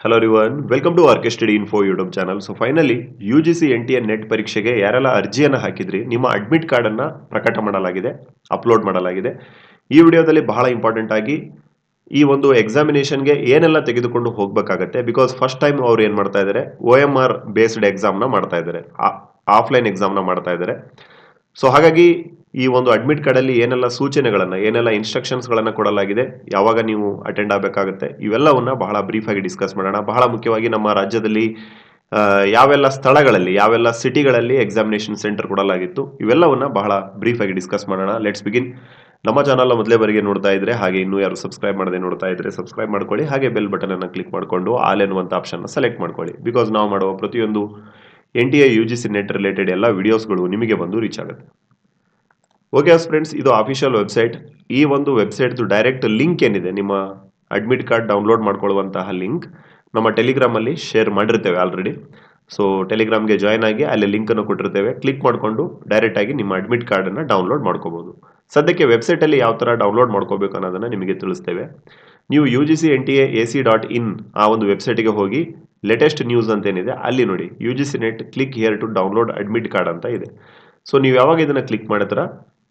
Hello ರಿವನ್ welcome to R K study info YouTube channel so finally U G C N T N net ಪರೀಕ್ಷೆಗೆ ಯಾರೆಲ್ಲ ಅರ್ಜಿಯನ್ನು ಹಾಕಿದ್ರಿ, ನಿಮ್ಮ admit ಕಾರ್ಡನ್ನು ಪ್ರಕಟ ಮಾಡಲಾಗಿದೆ ಅಪ್ಲೋಡ್ ಮಾಡಲಾಗಿದೆ. ಈ ವಿಡಿಯೋದಲ್ಲಿ ಬಹಳ ಇಂಪಾರ್ಟೆಂಟ್ ಆಗಿ ಈ ಒಂದು ಎಕ್ಸಾಮಿನೇಷನ್ಗೆ ಏನೆಲ್ಲ ತೆಗೆದುಕೊಂಡು ಹೋಗಬೇಕಾಗತ್ತೆ ಬಿಕಾಸ್ ಫಸ್ಟ್ ಟೈಮ್ ಅವ್ರು ಏನು ಮಾಡ್ತಾ ಇದ್ದಾರೆ ಒ ಎಂ ಆರ್ ಬೇಸ್ಡ್ ಎಕ್ಸಾಮ್ನ ಮಾಡ್ತಾ ಇದ್ದಾರೆ ಆಫ್ಲೈನ್ ಎಕ್ಸಾಮ್ನ ಮಾಡ್ತಾ ಇದ್ದಾರೆ ಸೊ ಹಾಗಾಗಿ ಈ ಒಂದು ಅಡ್ಮಿಟ್ ಕಾರ್ಡಲ್ಲಿ ಏನೆಲ್ಲ ಸೂಚನೆಗಳನ್ನು, ಏನೆಲ್ಲ ಇನ್ಸ್ಟ್ರಕ್ಷನ್ಸ್ಗಳನ್ನು ಕೊಡಲಾಗಿದೆ, ಯಾವಾಗ ನೀವು ಅಟೆಂಡ್ ಆಗಬೇಕಾಗುತ್ತೆ, ಇವೆಲ್ಲವನ್ನ ಬಹಳ ಬ್ರೀಫ್ ಆಗಿ ಡಿಸ್ಕಸ್ ಮಾಡೋಣ. ಬಹಳ ಮುಖ್ಯವಾಗಿ ನಮ್ಮ ರಾಜ್ಯದಲ್ಲಿ ಯಾವೆಲ್ಲ ಸ್ಥಳಗಳಲ್ಲಿ, ಯಾವೆಲ್ಲ ಸಿಟಿಗಳಲ್ಲಿ ಎಕ್ಸಾಮಿನೇಷನ್ ಸೆಂಟರ್ ಕೊಡಲಾಗಿತ್ತು, ಇವೆಲ್ಲವನ್ನ ಬಹಳ ಬ್ರೀಫ್ ಆಗಿ ಡಿಸ್ಕಸ್ ಮಾಡೋಣ. ಲೆಟ್ಸ್ ಬಿಗಿನ್ ನಮ್ಮ ಚಾನಲ್ ಮೊದಲೇ ಬರಿಗೆ ನೋಡ್ತಾ ಇದ್ರೆ, ಹಾಗೆ ಇನ್ನೂ ಯಾರು ಸಬ್ಸ್ಕ್ರೈಬ್ ಮಾಡದೆ ನೋಡ್ತಾ ಇದ್ರೆ ಸಬ್ಸ್ಕ್ರೈಬ್ ಮಾಡ್ಕೊಳ್ಳಿ. ಹಾಗೆ ಬೆಲ್ ಬಟನ್ ಅನ್ನು ಕ್ಲಿಕ್ ಮಾಡಿಕೊಂಡು ಆಲ್ ಎನ್ನುವಂಥ ಆಪ್ಷನ್ ಸೆಲೆಕ್ಟ್ ಮಾಡ್ಕೊಳ್ಳಿ. ಬಿಕಾಸ್ ನಾವು ಮಾಡುವ ಪ್ರತಿಯೊಂದು N T A U G C NET related ಎಲ್ಲ ವಿಡಿಯೋಸ್ಗಳು ನಿಮಗೆ ಬಂದು ರೀಚ್ ಆಗುತ್ತೆ. ಓಕೆ ಫ್ರೆಂಡ್ಸ್, ಇದು ಅಫಿಷಿಯಲ್ ವೆಬ್ಸೈಟ್ ಈ ಒಂದು ವೆಬ್ಸೈಟ್ದು ಡೈರೆಕ್ಟ್ ಲಿಂಕ್ ಏನಿದೆ, ನಿಮ್ಮ ಅಡ್ಮಿಟ್ ಕಾರ್ಡ್ ಡೌನ್ಲೋಡ್ ಮಾಡ್ಕೊಳ್ಳುವಂತಹ ಲಿಂಕ್ ನಮ್ಮ ಟೆಲಿಗ್ರಾಮಲ್ಲಿ ಶೇರ್ ಮಾಡಿರ್ತೇವೆ ಆಲ್ರೆಡಿ ಸೊ ಟೆಲಿಗ್ರಾಮ್ಗೆ ಜಾಯ್ನ್ ಆಗಿ ಅಲ್ಲಿ ಲಿಂಕನ್ನು ಕೊಟ್ಟಿರ್ತೇವೆ. ಕ್ಲಿಕ್ ಮಾಡಿಕೊಂಡು ಡೈರೆಕ್ಟಾಗಿ ನಿಮ್ಮ ಅಡ್ಮಿಟ್ ಕಾರ್ಡನ್ನು ಡೌನ್ಲೋಡ್ ಮಾಡ್ಕೋಬೋದು. ಸದ್ಯಕ್ಕೆ ವೆಬ್ಸೈಟಲ್ಲಿ ಯಾವ ಥರ ಡೌನ್ಲೋಡ್ ಮಾಡ್ಕೋಬೇಕು ಅನ್ನೋದನ್ನು ನಿಮಗೆ ತಿಳಿಸ್ತೇವೆ. ನೀವು U G C N T A A C dot in ಆ ಒಂದು ವೆಬ್ಸೈಟಿಗೆ ಹೋಗಿ ಲೇಟೆಸ್ಟ್ ನ್ಯೂಸ್ ಅಂತ ಏನಿದೆ, ಅಲ್ಲಿ ನೋಡಿ. U G C net click here to download admit card ಅಂತ ಇದೆ. ಸೊ ನೀವು ಯಾವಾಗ ಇದನ್ನು ಕ್ಲಿಕ್ ಮಾಡಿದ್ರ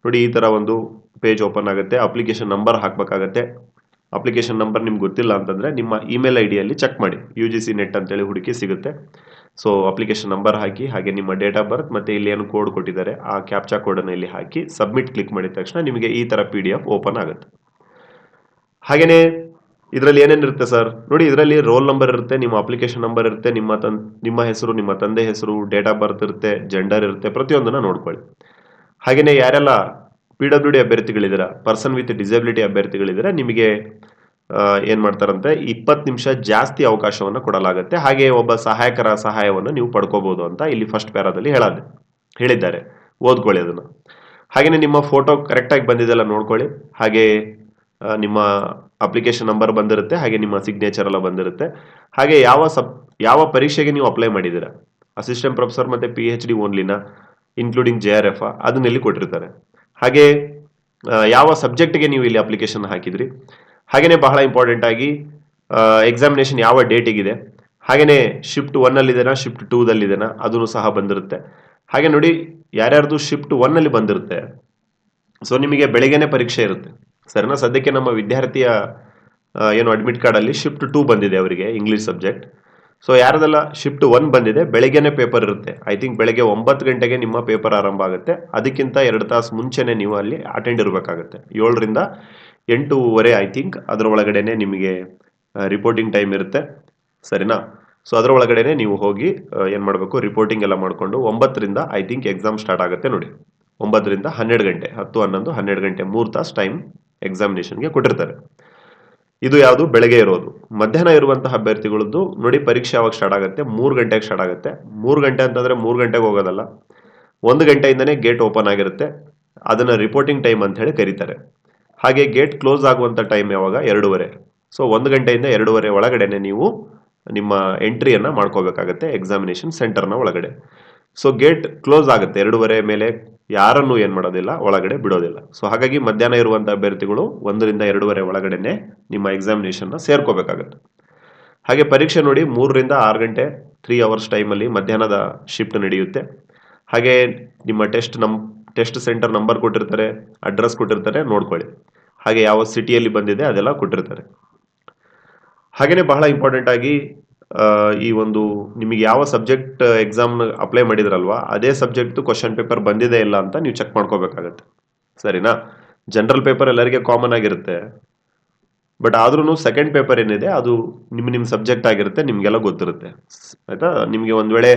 ನೋಡಿ, ಈ ಥರ ಒಂದು ಪೇಜ್ ಓಪನ್ ಆಗುತ್ತೆ. ಅಪ್ಲಿಕೇಶನ್ ನಂಬರ್ ಹಾಕಬೇಕಾಗತ್ತೆ. ಅಪ್ಲಿಕೇಶನ್ ನಂಬರ್ ನಿಮ್ಗೆ ಗೊತ್ತಿಲ್ಲ ಅಂತಂದರೆ ನಿಮ್ಮ ಇಮೇಲ್ ಐ ಡಿಯಲ್ಲಿ ಚೆಕ್ ಮಾಡಿ. ಯು ಜಿ ಸಿ ನೆಟ್ ಅಂತೇಳಿ ಹುಡುಕಿ ಸಿಗುತ್ತೆ. ಸೊ ಅಪ್ಲಿಕೇಶನ್ ನಂಬರ್ ಹಾಕಿ, ಹಾಗೆ ನಿಮ್ಮ ಡೇಟ್ ಆಫ್ ಬರ್ತ್ ಮತ್ತು ಇಲ್ಲಿ ಏನು ಕೋಡ್ ಕೊಟ್ಟಿದ್ದಾರೆ, ಆ ಕ್ಯಾಪ್ಚಾ ಕೋಡನ್ನು ಇಲ್ಲಿ ಹಾಕಿ ಸಬ್ಮಿಟ್ ಕ್ಲಿಕ್ ಮಾಡಿದ ತಕ್ಷಣ ನಿಮಗೆ ಈ ಥರ ಪಿ ಡಿ ಎಫ್ ಓಪನ್ ಆಗುತ್ತೆ. ಹಾಗೆಯೇ ಇದರಲ್ಲಿ ಏನೇನಿರುತ್ತೆ ಸರ್ ನೋಡಿ, ಇದರಲ್ಲಿ ರೋಲ್ ನಂಬರ್ ಇರುತ್ತೆ, ನಿಮ್ಮ ಅಪ್ಲಿಕೇಶನ್ ನಂಬರ್ ಇರುತ್ತೆ, ನಿಮ್ಮ ತನ್, ನಿಮ್ಮ ಹೆಸರು, ನಿಮ್ಮ ತಂದೆ ಹೆಸರು ಡೇಟ್ ಆಫ್ ಬರ್ತ್ ಇರುತ್ತೆ ಜೆಂಡರ್ ಇರುತ್ತೆ, ಪ್ರತಿಯೊಂದನ್ನು ನೋಡ್ಕೊಳ್ಳಿ. ಹಾಗೆಯೇ ಯಾರೆಲ್ಲ ಪಿ ಡಬ್ಲ್ಯೂ ಡಿ ಅಭ್ಯರ್ಥಿಗಳಿದ್ದೀರಾ ಪರ್ಸನ್ ವಿತ್ ಡಿಸಬಿಲಿಟಿ ಅಭ್ಯರ್ಥಿಗಳಿದ್ದೀರಾ, ನಿಮಗೆ ಏನು ಮಾಡ್ತಾರಂತೆ, ಇಪ್ಪತ್ತು ನಿಮಿಷ ಜಾಸ್ತಿ ಅವಕಾಶವನ್ನು ಕೊಡಲಾಗುತ್ತೆ. ಹಾಗೆ ಒಬ್ಬ ಸಹಾಯಕರ ಸಹಾಯವನ್ನು ನೀವು ಪಡ್ಕೋಬೋದು ಅಂತ ಇಲ್ಲಿ ಫಸ್ಟ್ ಪ್ಯಾರಾದಲ್ಲಿ ಹೇಳಾದೆ ಹೇಳಿದ್ದಾರೆ. ಓದ್ಕೊಳ್ಳಿ ಅದನ್ನು. ಹಾಗೆಯೇ ನಿಮ್ಮ ಫೋಟೋ ಕರೆಕ್ಟಾಗಿ ಬಂದಿದೆಲ್ಲ ನೋಡ್ಕೊಳ್ಳಿ. ಹಾಗೆ ನಿಮ್ಮ ಅಪ್ಲಿಕೇಶನ್ ನಂಬರ್ ಬಂದಿರುತ್ತೆ, ಹಾಗೆ ನಿಮ್ಮ ಸಿಗ್ನೇಚರ್ ಎಲ್ಲ ಬಂದಿರುತ್ತೆ. ಹಾಗೆ ಯಾವ ಸಬ್, ಯಾವ ಪರೀಕ್ಷೆಗೆ ನೀವು ಅಪ್ಲೈ ಮಾಡಿದ್ದೀರಾ? ಅಸಿಸ್ಟೆಂಟ್ ಪ್ರೊಫೆಸರ್ ಮತ್ತು ಪಿ ಎಚ್ ಡಿ ಓನ್ಲಿನ? ಇನ್ಕ್ಲೂಡಿಂಗ್ ಜೆ ಆರ್ ಎಫ್ ಅದನ್ನ ಇಲ್ಲಿ ಕೊಟ್ಟಿರ್ತಾರೆ. ಹಾಗೆ ಯಾವ ಸಬ್ಜೆಕ್ಟ್ಗೆ ನೀವು ಇಲ್ಲಿ ಅಪ್ಲಿಕೇಶನ್ ಹಾಕಿದ್ರಿ? ಹಾಗೆಯೇ ಬಹಳ ಇಂಪಾರ್ಟೆಂಟ್ ಆಗಿ ಎಕ್ಸಾಮಿನೇಷನ್ ಯಾವ ಡೇಟಿಗಿದೆ ಹಾಗೆಯೇ ಶಿಫ್ಟ್ ಒನ್ನಲ್ಲಿದೆನಾ ಶಿಫ್ಟ್ ಟೂದಲ್ಲಿದೆನಾ ಅದನ್ನು ಸಹ ಬಂದಿರುತ್ತೆ. ಹಾಗೆ ನೋಡಿ, ಯಾರ್ಯಾರ್ದು ಶಿಫ್ಟ್ ಒನ್ನಲ್ಲಿ ಬಂದಿರುತ್ತೆ ಸೊ ನಿಮಗೆ ಬೆಳಿಗ್ಗೆನೆ ಪರೀಕ್ಷೆ ಇರುತ್ತೆ. ಸರಿನಾ, ಸದ್ಯಕ್ಕೆ ನಮ್ಮ ವಿದ್ಯಾರ್ಥಿಯ ಏನು ಅಡ್ಮಿಟ್ ಕಾರ್ಡಲ್ಲಿ ಶಿಫ್ಟ್ ಟೂ ಬಂದಿದೆ ಅವರಿಗೆ ಇಂಗ್ಲೀಷ್ ಸಬ್ಜೆಕ್ಟ್ ಸೊ ಯಾರದೆಲ್ಲ ಶಿಫ್ಟ್ ಒನ್ ಬಂದಿದೆ, ಬೆಳಗ್ಗೆನೆ ಪೇಪರ್ ಇರುತ್ತೆ. ಐ ಥಿಂಕ್ ಬೆಳಗ್ಗೆ ಒಂಬತ್ತು ಗಂಟೆಗೆ ನಿಮ್ಮ ಪೇಪರ್ ಆರಂಭ ಆಗುತ್ತೆ. ಅದಕ್ಕಿಂತ ಎರಡು ತಾಸು ಮುಂಚೆನೆ ನೀವು ಅಲ್ಲಿ ಅಟೆಂಡ್ ಇರಬೇಕಾಗುತ್ತೆ. ಏಳರಿಂದ ಎಂಟೂವರೆ ಐ ಥಿಂಕ್ ಅದರ ಒಳಗಡೆನೆ ನಿಮಗೆ ರಿಪೋರ್ಟಿಂಗ್ ಟೈಮ್ ಇರುತ್ತೆ. ಸರಿನಾ? ಸೊ ಅದರ ಒಳಗಡೆನೆ ನೀವು ಹೋಗಿ ಏನು ಮಾಡಬೇಕು? ರಿಪೋರ್ಟಿಂಗ್ ಎಲ್ಲ ಮಾಡಿಕೊಂಡು ಒಂಬತ್ತರಿಂದ ಐ ಥಿಂಕ್ ಎಕ್ಸಾಮ್ ಸ್ಟಾರ್ಟ್ ಆಗುತ್ತೆ ನೋಡಿ. ಒಂಬತ್ತರಿಂದ ಹನ್ನೆರಡು ಗಂಟೆ, ಹತ್ತು, ಹನ್ನೊಂದು, ಹನ್ನೆರಡು ಗಂಟೆ ಮೂರು ತಾಸು ಟೈಮ್ ಎಕ್ಸಾಮಿನೇಷನ್ಗೆ ಕೊಟ್ಟಿರ್ತಾರೆ. ಇದು ಯಾವುದು? ಬೆಳಗ್ಗೆ ಇರೋದು. ಮಧ್ಯಾಹ್ನ ಇರುವಂತಹ ಅಭ್ಯರ್ಥಿಗಳದ್ದು ನೋಡಿ ಪರೀಕ್ಷೆ ಯಾವಾಗ ಸ್ಟಾರ್ಟ್ ಆಗುತ್ತೆ? ಮೂರು ಗಂಟೆಗೆ ಸ್ಟಾರ್ಟ್ ಆಗುತ್ತೆ. ಮೂರು ಗಂಟೆ ಅಂತಂದ್ರೆ ಮೂರು ಗಂಟೆಗೆ ಹೋಗೋದಲ್ಲ. ಒಂದು ಗಂಟೆಯಿಂದನೇ ಗೇಟ್ ಓಪನ್ ಆಗಿರುತ್ತೆ. ಅದನ್ನ ರಿಪೋರ್ಟಿಂಗ್ ಟೈಮ್ ಅಂತ ಹೇಳಿ ಕರೀತಾರೆ. ಹಾಗೆ ಗೇಟ್ ಕ್ಲೋಸ್ ಆಗುವಂಥ ಟೈಮ್ ಯಾವಾಗ? ಎರಡೂವರೆ. ಸೊ ಒಂದು ಗಂಟೆಯಿಂದ ಎರಡೂವರೆ ಒಳಗಡೆನೆ ನೀವು ನಿಮ್ಮ ಎಂಟ್ರಿಯನ್ನ ಮಾಡ್ಕೋಬೇಕಾಗತ್ತೆ. ಎಕ್ಸಾಮಿನೇಷನ್ ಸೆಂಟರ್ನ ಒಳಗಡೆ. ಸೊ ಗೇಟ್ ಕ್ಲೋಸ್ ಆಗುತ್ತೆ. ಎರಡೂವರೆ ಮೇಲೆ ಯಾರನ್ನು ಏನ್ ಮಾಡೋದಿಲ್ಲ, ಒಳಗಡೆ ಬಿಡೋದಿಲ್ಲ. ಸೊ ಹಾಗಾಗಿ ಮಧ್ಯಾಹ್ನ ಇರುವಂತಹ ಅಭ್ಯರ್ಥಿಗಳು ಒಂದರಿಂದ ಎರಡೂವರೆ ಒಳಗಡೆನೆ ನಿಮ್ಮ ಎಕ್ಸಾಮಿನೇಷನ್ನ ಸೇರ್ಕೋಬೇಕಾಗುತ್ತೆ. ಹಾಗೆ ಪರೀಕ್ಷೆ ನೋಡಿ ಮೂರರಿಂದ ಆರು ಗಂಟೆ ತ್ರೀ ಅವರ್ಸ್ ಟೈಮಲ್ಲಿ ಮಧ್ಯಾಹ್ನದ ಶಿಫ್ಟ್ ನಡೆಯುತ್ತೆ. ಹಾಗೆ ನಿಮ್ಮ ಟೆಸ್ಟ್ ನಮ್ ಟೆಸ್ಟ್ ಸೆಂಟರ್ ನಂಬರ್ ಕೊಟ್ಟಿರ್ತಾರೆ ಅಡ್ರೆಸ್ ಕೊಟ್ಟಿರ್ತಾರೆ, ನೋಡ್ಕೊಳ್ಳಿ. ಹಾಗೆ ಯಾವ ಸಿಟಿಯಲ್ಲಿ ಬಂದಿದೆ ಅದೆಲ್ಲ ಕೊಟ್ಟಿರ್ತಾರೆ. ಹಾಗೆಯೇ ಬಹಳ ಇಂಪಾರ್ಟೆಂಟ್ ಆಗಿ ಈ ಒಂದು ನಿಮಗೆ ಯಾವ ಸಬ್ಜೆಕ್ಟ್ ಎಕ್ಸಾಮ್ ಅಪ್ಲೈ ಮಾಡಿದ್ರಲ್ವಾ, ಅದೇ ಸಬ್ಜೆಕ್ಟ್ ಕ್ವಶನ್ ಪೇಪರ್ ಬಂದಿದೆ ಇಲ್ಲ ಅಂತ ನೀವು ಚೆಕ್ ಮಾಡ್ಕೋಬೇಕಾಗತ್ತೆ. ಸರಿನಾ? ಜನರಲ್ ಪೇಪರ್ ಎಲ್ಲರಿಗೆ ಕಾಮನ್ ಆಗಿರುತ್ತೆ. ಬಟ್ ಆದ್ರೂ ಸೆಕೆಂಡ್ ಪೇಪರ್ ಏನಿದೆ, ಅದು ನಿಮ್ಮ ನಿಮ್ಮ ಸಬ್ಜೆಕ್ಟ್ ಆಗಿರುತ್ತೆ, ನಿಮಗೆಲ್ಲ ಗೊತ್ತಿರುತ್ತೆ. ಆಯ್ತಾ? ನಿಮಗೆ ಒಂದು ವೇಳೆ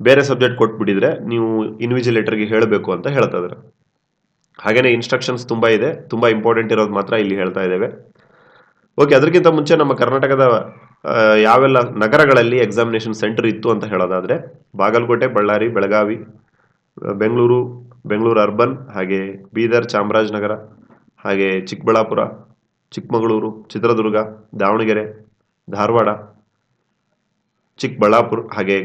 ಬೇರೆ ಸಬ್ಜೆಕ್ಟ್ ಕೊಟ್ಬಿಟ್ಟಿದ್ರೆ ನೀವು ಇನ್ವಿಜಿಲೇಟರ್ಗೆ ಹೇಳಬೇಕು ಅಂತ ಹೇಳ್ತಾ ಇದ್ದಾರೆ ಹಾಗೇನೇ ಇನ್ಸ್ಟ್ರಕ್ಷನ್ಸ್ ತುಂಬಾ ಇದೆ, ತುಂಬಾ ಇಂಪಾರ್ಟೆಂಟ್ ಇರೋದು ಮಾತ್ರ ಇಲ್ಲಿ ಹೇಳ್ತಾ ಇದ್ದೇವೆ. ಓಕೆ ಅದಕ್ಕಿಂತ ಮುಂಚೆ ನಮ್ಮ ಕರ್ನಾಟಕದ ಯಾವೆಲ್ಲ ನಗರಗಳಲ್ಲಿ ಎಕ್ಸಾಮಿನೇಷನ್ ಸೆಂಟರ್ ಇತ್ತು ಅಂತ ಹೇಳೋದಾದ್ರೆ, ಬಾಗಲಕೋಟೆ, ಬಳ್ಳಾರಿ, ಬೆಳಗಾವಿ, ಬೆಂಗಳೂರು ಬೆಂಗಳೂರು ಅರ್ಬನ್ ಹಾಗೆ ಬೀದರ್ ಚಾಮರಾಜನಗರ, ಹಾಗೆ ಚಿಕ್ಕಬಳ್ಳಾಪುರ, ಚಿಕ್ಕಮಗಳೂರು, ಚಿತ್ರದುರ್ಗ, ದಾವಣಗೆರೆ, ಧಾರವಾಡ, ಚಿಕ್ಕಬಳ್ಳಾಪುರ, ಹಾಗೆ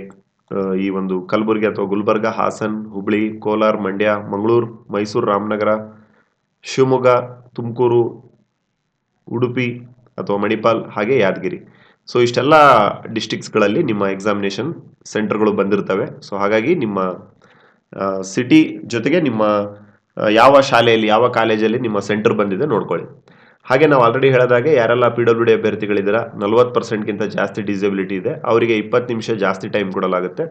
ಈ ಒಂದು ಕಲಬುರಗಿ ಅಥವಾ ಗುಲ್ಬರ್ಗ, ಹಾಸನ್, ಹುಬ್ಳಿ, ಕೋಲಾರ, ಮಂಡ್ಯ, ಮಂಗಳೂರು, ಮೈಸೂರು, ರಾಮನಗರ, ಶಿವಮೊಗ್ಗ, ತುಮಕೂರು, ಉಡುಪಿ ಅಥವಾ ಮಣಿಪಾಲ್, ಹಾಗೆ ಯಾದಗಿರಿ. ಸೊ ಇಷ್ಟೆಲ್ಲ ಡಿಸ್ಟಿಕ್ಸ್ಗಳಲ್ಲಿ ನಿಮ್ಮ ಎಕ್ಸಾಮಿನೇಷನ್ ಸೆಂಟರ್ಗಳು ಬಂದಿರ್ತವೆ. ಸೊ ಹಾಗಾಗಿ ನಿಮ್ಮ ಸಿಟಿ ಜೊತೆಗೆ ನಿಮ್ಮ ಯಾವ ಶಾಲೆಯಲ್ಲಿ, ಯಾವ ಕಾಲೇಜಲ್ಲಿ ನಿಮ್ಮ ಸೆಂಟರ್ ಬಂದಿದೆ ನೋಡ್ಕೊಳ್ಳಿ. ಹಾಗೆ ನಾವು ಆಲ್ರೆಡಿ ಹೇಳಿದಾಗೆ ಯಾರೆಲ್ಲ ಪಿ ಡಬ್ಲ್ಯೂ ಡಿ ಅಭ್ಯರ್ಥಿಗಳಿದ್ದೀರಾ, ನಲ್ವತ್ತು ಪರ್ಸೆಂಟ್ಗಿಂತ ಜಾಸ್ತಿ ಡಿಸಬಿಲಿಟಿ ಇದೆ. ಅವರಿಗೆ ಇಪ್ಪತ್ತು ನಿಮಿಷ ಜಾಸ್ತಿ ಟೈಮ್ ಕೊಡಲಾಗುತ್ತೆ.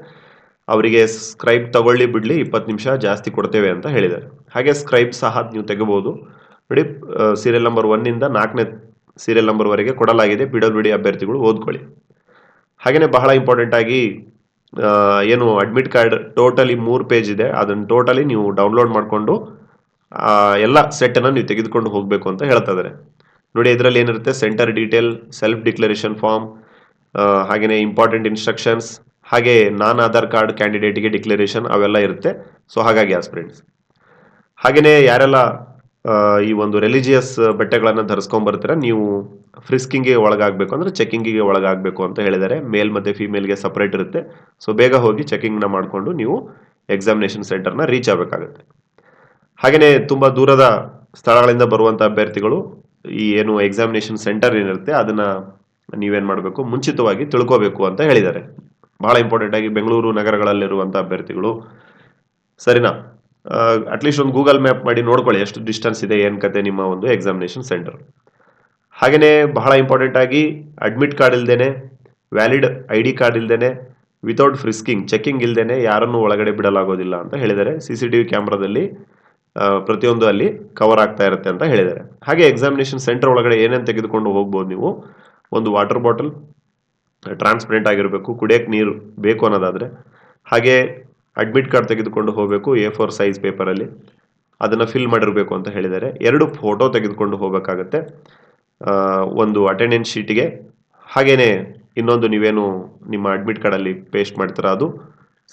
ಅವರಿಗೆ ಸ್ಕ್ರೈಬ್ ತಗೊಳ್ಳಿ ಬಿಡಲಿ, ಇಪ್ಪತ್ತು ನಿಮಿಷ ಜಾಸ್ತಿ ಕೊಡ್ತೇವೆ ಅಂತ ಹೇಳಿದ್ದಾರೆ. ಹಾಗೆ ಸ್ಕ್ರೈಬ್ ಸಹ ನೀವು ತೆಗಬಹುದು ನೋಡಿ ಸೀರಿಯಲ್ ನಂಬರ್ ಒನ್ನಿಂದ ನಾಲ್ಕನೇ ಸೀರಿಯಲ್ ನಂಬರ್ವರೆಗೆ ಕೊಡಲಾಗಿದೆ. ಪಿ ಡಬ್ಲ್ಯೂ ಡಿ ಅಭ್ಯರ್ಥಿಗಳು, ಓದ್ಕೊಳ್ಳಿ. ಹಾಗೆಯೇ ಬಹಳ ಇಂಪಾರ್ಟೆಂಟ್ ಆಗಿ ಏನು ಅಡ್ಮಿಟ್ ಕಾರ್ಡ್ ಟೋಟಲಿ ಮೂರು ಪೇಜ್ ಇದೆ. ಅದನ್ನು ಟೋಟಲಿ ನೀವು ಡೌನ್ಲೋಡ್ ಮಾಡಿಕೊಂಡು ಎಲ್ಲ ಸೆಟ್ಟನ್ನು ನೀವು ತೆಗೆದುಕೊಂಡು ಹೋಗಬೇಕು ಅಂತ ಹೇಳ್ತಾ ಇದ್ದಾರೆ ನೋಡಿ, ಇದರಲ್ಲಿ ಏನಿರುತ್ತೆ? Centre detail self declaration form ಹಾಗೆಯೇ ಇಂಪಾರ್ಟೆಂಟ್ ಇನ್ಸ್ಟ್ರಕ್ಷನ್ಸ್ ಹಾಗೆ ನಾನ್ ಆಧಾರ್ ಕಾರ್ಡ್ ಕ್ಯಾಂಡಿಡೇಟ್ಗೆ ಡಿಕ್ಲರೇಷನ್ ಅವೆಲ್ಲ ಇರುತ್ತೆ. ಸೊ ಹಾಗಾಗಿ ಆಸ್ಪಿರೆಂಟ್ಸ್ ಹಾಗೆಯೇ ಯಾರೆಲ್ಲ ಈ ಒಂದು ರಿಲಿಜಿಯಸ್ ಬಟ್ಟೆಗಳನ್ನು ಧರಿಸ್ಕೊಂಡ್ ಬರ್ತೀರಾ ನೀವು ಫ್ರಿಸ್ಕಿಂಗ್ಗೆ ಒಳಗಾಗಬೇಕು ಅಂದರೆ ಚೆಕಿಂಗಿಗೆ ಒಳಗಾಗಬೇಕು ಅಂತ ಹೇಳಿದ್ದಾರೆ ಮೇಲ್ ಮತ್ತು ಫೀಮೇಲ್ಗೆ ಸಪ್ರೇಟ್ ಇರುತ್ತೆ. ಸೊ ಬೇಗ ಹೋಗಿ ಚೆಕಿಂಗ್ನ ಮಾಡಿಕೊಂಡು ನೀವು ಎಕ್ಸಾಮಿನೇಷನ್ ಸೆಂಟರ್ನ ರೀಚ್ ಆಗಬೇಕಾಗುತ್ತೆ. ಹಾಗೆಯೇ ತುಂಬ ದೂರದ ಸ್ಥಳಗಳಿಂದ ಬರುವಂಥ ಅಭ್ಯರ್ಥಿಗಳು ಈ ಏನು ಎಕ್ಸಾಮಿನೇಷನ್ ಸೆಂಟರ್ ಏನಿರುತ್ತೆ, ಅದನ್ನು ನೀವೇನು ಮಾಡಬೇಕು, ಮುಂಚಿತವಾಗಿ ತಿಳ್ಕೋಬೇಕು ಅಂತ ಹೇಳಿದ್ದಾರೆ ಬಹಳ ಇಂಪಾರ್ಟೆಂಟ್ ಆಗಿ ಬೆಂಗಳೂರು ನಗರಗಳಲ್ಲಿರುವಂಥ ಅಭ್ಯರ್ಥಿಗಳು. ಸರಿನಾ? ಅಟ್ಲೀಸ್ಟ್ ಒಂದು ಗೂಗಲ್ ಮ್ಯಾಪ್ ಮಾಡಿ ನೋಡ್ಕೊಳ್ಳಿ ಎಷ್ಟು ಡಿಸ್ಟೆನ್ಸ್ ಇದೆ, ಏನು ಕತೆ ನಿಮ್ಮ ಒಂದು ಎಕ್ಸಾಮಿನೇಷನ್ ಸೆಂಟರ್ ಹಾಗೆಯೇ ಬಹಳ ಇಂಪಾರ್ಟೆಂಟ್ ಆಗಿ ಅಡ್ಮಿಟ್ ಕಾರ್ಡ್ ಇಲ್ದೇನೆ ವ್ಯಾಲಿಡ್ ಐ ಡಿ ಕಾರ್ಡ್ ಇಲ್ದೇನೆ ವಿತೌಟ್ ಫ್ರಿಸ್ಕಿಂಗ್ ಚೆಕಿಂಗ್ ಇಲ್ದೇನೆ ಯಾರನ್ನು ಒಳಗಡೆ ಬಿಡಲಾಗೋದಿಲ್ಲ ಅಂತ ಹೇಳಿದರೆ ಸಿ ಸಿ ಟಿ ವಿ ಕ್ಯಾಮ್ರಾದಲ್ಲಿ ಪ್ರತಿಯೊಂದು ಅಲ್ಲಿ ಕವರ್ ಆಗ್ತಾ ಇರುತ್ತೆ ಅಂತ ಹೇಳಿದ್ದಾರೆ. ಹಾಗೆ ಎಕ್ಸಾಮಿನೇಷನ್ ಸೆಂಟರ್ ಒಳಗಡೆ ಏನೇನು ತೆಗೆದುಕೊಂಡು ಹೋಗ್ಬೋದು ನೀವು? ಒಂದು ವಾಟರ್ ಬಾಟಲ್ ಟ್ರಾನ್ಸ್ಪರೆಂಟ್ ಆಗಿರಬೇಕು ಕುಡಿಯೋಕ್ಕೆ ನೀರು ಬೇಕು ಅನ್ನೋದಾದರೆ. ಹಾಗೆ ಅಡ್ಮಿಟ್ ಕಾರ್ಡ್ ತೆಗೆದುಕೊಂಡು ಹೋಗಬೇಕು ಎ ಫೋರ್ ಸೈಜ್ ಪೇಪರಲ್ಲಿ ಅದನ್ನು ಫಿಲ್ ಮಾಡಿರಬೇಕು ಅಂತ ಹೇಳಿದ್ದಾರೆ. ಎರಡು ಫೋಟೋ ತೆಗೆದುಕೊಂಡು ಹೋಗಬೇಕಾಗತ್ತೆ. ಒಂದು ಅಟೆಂಡೆನ್ಸ್ ಶೀಟಿಗೆ ಹಾಗೇ ಇನ್ನೊಂದು ನೀವೇನು ನಿಮ್ಮ ಅಡ್ಮಿಟ್ ಕಾರ್ಡಲ್ಲಿ ಪೇಸ್ಟ್ ಮಾಡ್ತೀರಾ ಅದು.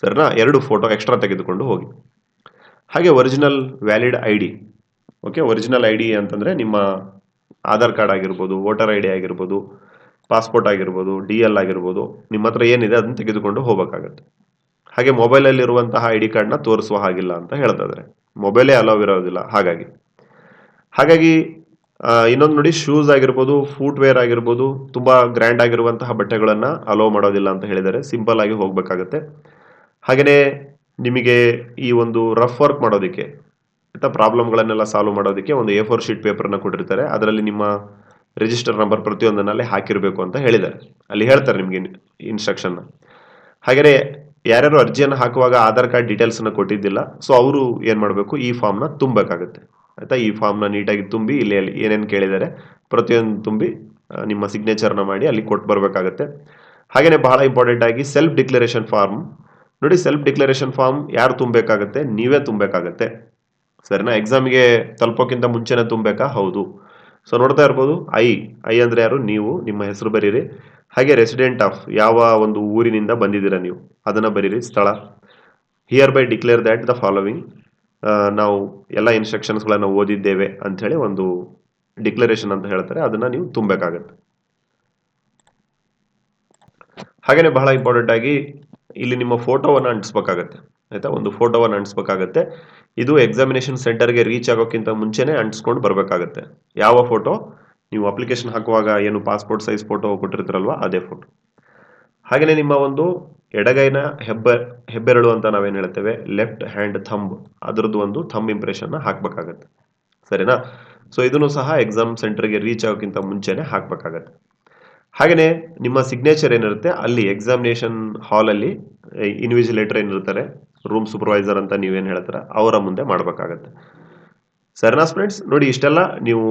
ಸರಿನಾ, ಎರಡು ಫೋಟೋ ಎಕ್ಸ್ಟ್ರಾ ತೆಗೆದುಕೊಂಡು ಹೋಗಿ. ಹಾಗೆ original valid I D okay original I D ಅಂತಂದರೆ ನಿಮ್ಮ ಆಧಾರ್ ಕಾರ್ಡ್ ಆಗಿರ್ಬೋದು ವೋಟರ್ ಐ ಡಿ ಆಗಿರ್ಬೋದು ಪಾಸ್ಪೋರ್ಟ್ ಆಗಿರ್ಬೋದು ಡಿ ಎಲ್ ಆಗಿರ್ಬೋದು, ನಿಮ್ಮ ಹತ್ರ ಏನಿದೆ ಅದನ್ನು ತೆಗೆದುಕೊಂಡು ಹೋಗಬೇಕಾಗತ್ತೆ. ಹಾಗೆ ಮೊಬೈಲಲ್ಲಿರುವಂತಹ ಐ ಡಿ ಕಾರ್ಡ್ನ ತೋರಿಸುವ ಹಾಗಿಲ್ಲ ಅಂತ ಹೇಳ್ತಾ ಮೊಬೈಲೇ ಅಲೋವ್ ಇರೋದಿಲ್ಲ, ಹಾಗಾಗಿ. ಹಾಗಾಗಿ ಇನ್ನೊಂದು ನೋಡಿ ಶೂಸ್ ಆಗಿರ್ಬೋದು ಫೂಟ್ ವೇರ್ ಆಗಿರ್ಬೋದು, ತುಂಬ ಗ್ರ್ಯಾಂಡ್ ಆಗಿರುವಂತಹ ಬಟ್ಟೆಗಳನ್ನು ಅಲೋ ಮಾಡೋದಿಲ್ಲ ಅಂತ ಹೇಳಿದ್ದಾರೆ. ಸಿಂಪಲ್ ಆಗಿ ಹೋಗಬೇಕಾಗತ್ತೆ. ಹಾಗೆಯೇ ನಿಮಗೆ ಈ ಒಂದು ರಫ್ ವರ್ಕ್ ಮಾಡೋದಕ್ಕೆ ಆಯ್ತಾ ಪ್ರಾಬ್ಲಮ್ಗಳನ್ನೆಲ್ಲ ಸಾಲ್ವ್ ಮಾಡೋದಕ್ಕೆ ಒಂದು ಎ ಫೋರ್ ಶೀಟ್ ಪೇಪರ್ನ ಕೊಟ್ಟಿರ್ತಾರೆ. ಅದರಲ್ಲಿ ನಿಮ್ಮ ರಿಜಿಸ್ಟರ್ ನಂಬರ್ ಪ್ರತಿಯೊಂದನ್ನಲ್ಲಿ ಹಾಕಿರಬೇಕು ಅಂತ ಹೇಳಿದ್ದಾರೆ. ಅಲ್ಲಿ ಹೇಳ್ತಾರೆ ನಿಮಗೆ ಇನ್ಸ್ಟ್ರಕ್ಷನ್ನ ಹಾಗೆಯೇ ಯಾರ್ಯಾರು ಅರ್ಜಿಯನ್ನು ಹಾಕುವಾಗ ಆಧಾರ್ ಕಾರ್ಡ್ ಡೀಟೇಲ್ಸನ್ನು ಕೊಟ್ಟಿದ್ದಿಲ್ಲ ಸೊ ಅವರು ಏನು ಮಾಡಬೇಕು, ಈ ಫಾರ್ಮ್ನ ತುಂಬಬೇಕಾಗುತ್ತೆ. ಆಯಿತಾ? ಈ ಫಾರ್ಮ್ನ ನೀಟಾಗಿ ತುಂಬಿ, ಇಲ್ಲಿ ಏನೇನು ಕೇಳಿದ್ದಾರೆ, ಪ್ರತಿಯೊಂದು ತುಂಬಿ ನಿಮ್ಮ ಸಿಗ್ನೇಚರ್ನ ಮಾಡಿ ಅಲ್ಲಿ ಕೊಟ್ಟು ಬರಬೇಕಾಗತ್ತೆ. ಹಾಗೆಯೇ ಬಹಳ ಇಂಪಾರ್ಟೆಂಟ್ ಆಗಿ ಸೆಲ್ಫ್ ಡಿಕ್ಲರೇಷನ್ ಫಾರ್ಮ್ ನೋಡಿ ಸೆಲ್ಫ್ ಡಿಕ್ಲರೇಷನ್ ಫಾರ್ಮ್ ಯಾರು ತುಂಬಬೇಕಾಗತ್ತೆ? ನೀವೇ ತುಂಬಬೇಕಾಗತ್ತೆ. ಸರಿನಾ? ಎಕ್ಸಾಮ್ಗೆ ತಲುಪೋಕ್ಕಿಂತ ಮುಂಚೆನೆ ತುಂಬಬೇಕಾ? ಹೌದು. ಸೊ ನೋಡ್ತಾ ಇರ್ಬೋದು ಐ ಐ ಅಂದರೆ ಯಾರು? ನೀವು, ನಿಮ್ಮ ಹೆಸರು ಬರೀರಿ. ಹಾಗೆ ರೆಸಿಡೆಂಟ್ ಆಫ್ ಯಾವ ಒಂದು ಊರಿನಿಂದ ಬಂದಿದ್ದೀರಾ ನೀವು? ಅದನ್ನು ಬರೀರಿ, ಸ್ಥಳ. Here by declare that the following ನಾವು ಎಲ್ಲ ಇನ್ಸ್ಟ್ರಕ್ಷನ್ಸ್ಗಳನ್ನು ಓದಿದ್ದೇವೆ ಅಂಥೇಳಿ ಒಂದು ಡಿಕ್ಲರೇಷನ್ ಅಂತ ಹೇಳ್ತಾರೆ. ಅದನ್ನು ನೀವು ತುಂಬಬೇಕಾಗತ್ತೆ. ಹಾಗೆಯೇ ಬಹಳ ಇಂಪಾರ್ಟೆಂಟ್ ಆಗಿ ಇಲ್ಲಿ ನಿಮ್ಮ ಫೋಟೋವನ್ನು ಅಂಟಿಸ್ಬೇಕಾಗತ್ತೆ. ಆಯಿತಾ? ಒಂದು ಫೋಟೋವನ್ನು ಅಂಟಿಸ್ಬೇಕಾಗತ್ತೆ. ಇದು ಎಕ್ಸಾಮಿನೇಷನ್ ಸೆಂಟರ್ಗೆ ರೀಚ್ ಆಗೋಕ್ಕಿಂತ ಮುಂಚೆನೇ ಅಂಟಿಸ್ಕೊಂಡು ಬರಬೇಕಾಗತ್ತೆ. ಯಾವ ಫೋಟೋ ನೀವು ಅಪ್ಲಿಕೇಶನ್ ಹಾಕುವಾಗ ಏನು ಪಾಸ್ಪೋರ್ಟ್ ಸೈಜ್ ಫೋಟೋ ಕೊಟ್ಟಿರ್ತೀರಲ್ವ, ಅದೇ ಫೋಟೋ ಹಾಗೆಯೇ ನಿಮ್ಮ ಒಂದು ಎಡಗೈನ ಹೆಬ್ಬ, ಹೆಬ್ಬೆರಳು ಅಂತ ನಾವೇನು ಹೇಳ್ತೇವೆ ಲೆಫ್ಟ್ ಹ್ಯಾಂಡ್ ಥಂಬ್ ಅದರದ್ದು ಒಂದು ಥಂಬ್ ಇಂಪ್ರೆಷನ್ನ ಹಾಕಬೇಕಾಗತ್ತೆ. ಸರಿನಾ? ಸೊ ಇದನ್ನು ಸಹ ಎಕ್ಸಾಮ್ ಸೆಂಟರ್ಗೆ ರೀಚ್ ಆಗೋಕ್ಕಿಂತ ಮುಂಚೆನೇ ಹಾಕಬೇಕಾಗತ್ತೆ. ಹಾಗೆಯೇ ನಿಮ್ಮ ಸಿಗ್ನೇಚರ್ ಏನಿರುತ್ತೆ, ಅಲ್ಲಿ ಎಕ್ಸಾಮಿನೇಷನ್ ಹಾಲಲ್ಲಿ ಇನ್ವಿಜಿಲೇಟರ್ ಏನಿರ್ತಾರೆ ರೂಮ್ ಸೂಪರ್ವೈಸರ್ ಅಂತ ನೀವೇನು ಹೇಳ್ತಾರೆ, ಅವರ ಮುಂದೆ ಮಾಡಬೇಕಾಗತ್ತೆ. ಸರಿನಾ ಫ್ರೆಂಡ್ಸ್ ನೋಡಿ ಇಷ್ಟೆಲ್ಲ ನೀವು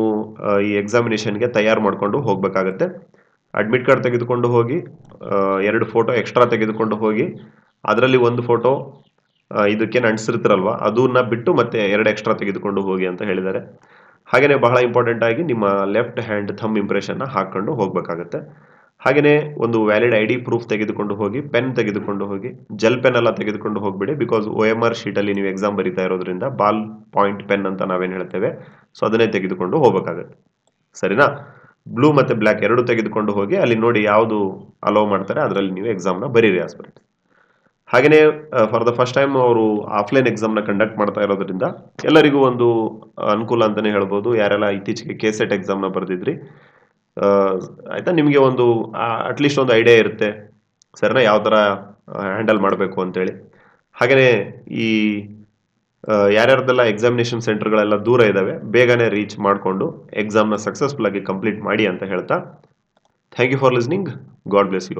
ಈ ಎಕ್ಸಾಮಿನೇಷನ್ಗೆ ತಯಾರು ಮಾಡಿಕೊಂಡು ಹೋಗಬೇಕಾಗತ್ತೆ. ಅಡ್ಮಿಟ್ ಕಾರ್ಡ್ ತೆಗೆದುಕೊಂಡು ಹೋಗಿ ಎರಡು ಫೋಟೋ ಎಕ್ಸ್ಟ್ರಾ ತೆಗೆದುಕೊಂಡು ಹೋಗಿ, ಅದರಲ್ಲಿ ಒಂದು ಫೋಟೋ ಇದಕ್ಕೆ ಅಂಟಿಸಿರ್ತಿರಲ್ವ ಅದನ್ನ ಬಿಟ್ಟು ಮತ್ತೆ ಎರಡು ಎಕ್ಸ್ಟ್ರಾ ತೆಗೆದುಕೊಂಡು ಹೋಗಿ ಅಂತ ಹೇಳಿದ್ದಾರೆ. ಹಾಗೆಯೇ ಬಹಳ ಇಂಪಾರ್ಟೆಂಟ್ ಆಗಿ ನಿಮ್ಮ ಲೆಫ್ಟ್ ಹ್ಯಾಂಡ್ ಥಮ್ ಇಂಪ್ರೆಷನ್ನ ಹಾಕ್ಕೊಂಡು ಹೋಗಬೇಕಾಗತ್ತೆ. ಹಾಗೆಯೇ ಒಂದು ವ್ಯಾಲಿಡ್ ಐ ಡಿ ಪ್ರೂಫ್ ತೆಗೆದುಕೊಂಡು ಹೋಗಿ ಪೆನ್ ತೆಗೆದುಕೊಂಡು ಹೋಗಿ ಜೆಲ್ ಪೆನ್ ಎಲ್ಲ ತೆಗೆದುಕೊಂಡು ಹೋಗ್ಬಿಡಿ ಬಿಕಾಸ್ ಒ ಎಂ ಆರ್ ಶೀಟಲ್ಲಿ ನೀವು ಎಕ್ಸಾಮ್ ಬರೀತಾ ಇರೋದ್ರಿಂದ ಬಾಲ್ ಪಾಯಿಂಟ್ ಪೆನ್ ಅಂತ ನಾವೇನು ಹೇಳ್ತೇವೆ ಸೊ ಅದನ್ನೇ ತೆಗೆದುಕೊಂಡು ಹೋಗಬೇಕಾಗತ್ತೆ. ಸರಿನಾ? ಬ್ಲೂ ಮತ್ತು ಬ್ಲ್ಯಾಕ್ ಎರಡು ತೆಗೆದುಕೊಂಡು ಹೋಗಿ, ಅಲ್ಲಿ ನೋಡಿ ಯಾವುದು ಅಲೋ ಮಾಡ್ತಾರೆ, ಅದರಲ್ಲಿ ನೀವು ಎಕ್ಸಾಮ್ನ ಬರೀರಿ ಆಸ್ಪಿರೆಂಟ್ ಹಾಗೆಯೇ ಫಾರ್ ದ ಫಸ್ಟ್ ಟೈಮ್ ಅವರು ಆಫ್ಲೈನ್ ಎಕ್ಸಾಮ್ನ ಕಂಡಕ್ಟ್ ಮಾಡ್ತಾ ಇರೋದ್ರಿಂದ ಎಲ್ಲರಿಗೂ ಒಂದು ಅನುಕೂಲ ಅಂತಲೇ ಹೇಳ್ಬೋದು. ಯಾರೆಲ್ಲ ಇತ್ತೀಚೆಗೆ ಕೆ ಸೆಟ್ ಎಕ್ಸಾಮ್ನ ಬರೆದಿದ್ರಿ ಆಯಿತಾ? ನಿಮಗೆ ಒಂದು ಅಟ್ಲೀಸ್ಟ್ ಒಂದು ಐಡಿಯಾ ಇರುತ್ತೆ. ಸರಿನಾ ಯಾವ ಥರ ಹ್ಯಾಂಡಲ್ ಮಾಡಬೇಕು ಅಂತೇಳಿ. ಹಾಗೆಯೇ ಈ ಯಾರ್ಯಾರ್ದೆಲ್ಲ ಎಕ್ಸಾಮಿನೇಷನ್ ಸೆಂಟರ್ಗಳೆಲ್ಲ ದೂರ ಇದ್ದಾವೆ ಬೇಗನೆ ರೀಚ್ ಮಾಡಿಕೊಂಡು ಎಕ್ಸಾಮ್ನ ಸಕ್ಸಸ್ಫುಲ್ ಆಗಿ ಕಂಪ್ಲೀಟ್ ಮಾಡಿ ಅಂತ ಹೇಳ್ತಾ. Thank you for listening God bless you